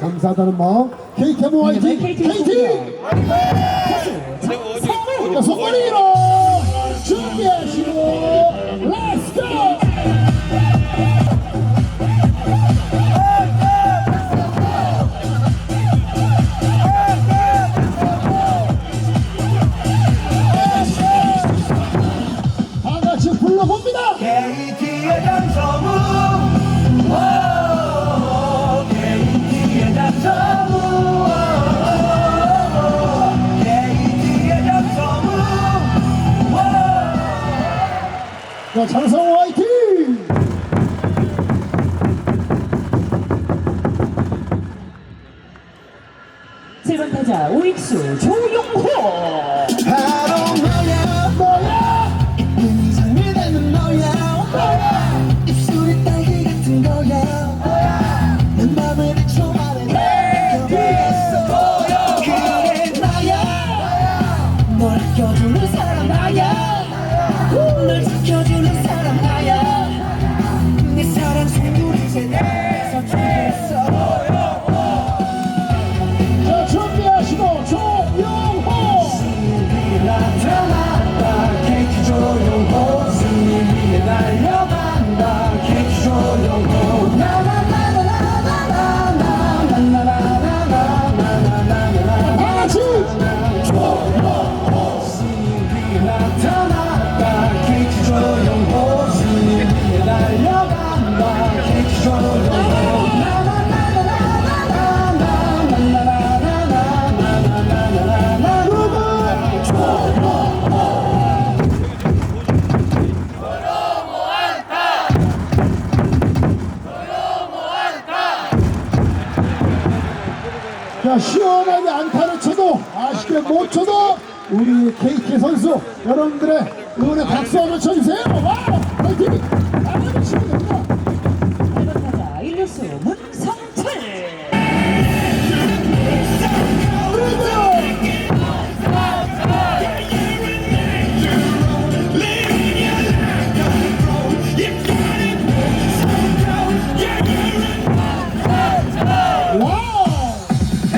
감사하다는 마음 KT모 네, 네, 화이팅! KT! KT! 손걸이로 준비하시고 렛츠 고! 불러봅니다! KT의 강성우 자, 장성 화이팅! 세번 타자 오익수 조용호 자 시원하게 안타를 쳐도 아쉽게 못 쳐도 우리 KK 선수 여러분들의 응원에 박수 한번 쳐주세요. 와! 화이팅!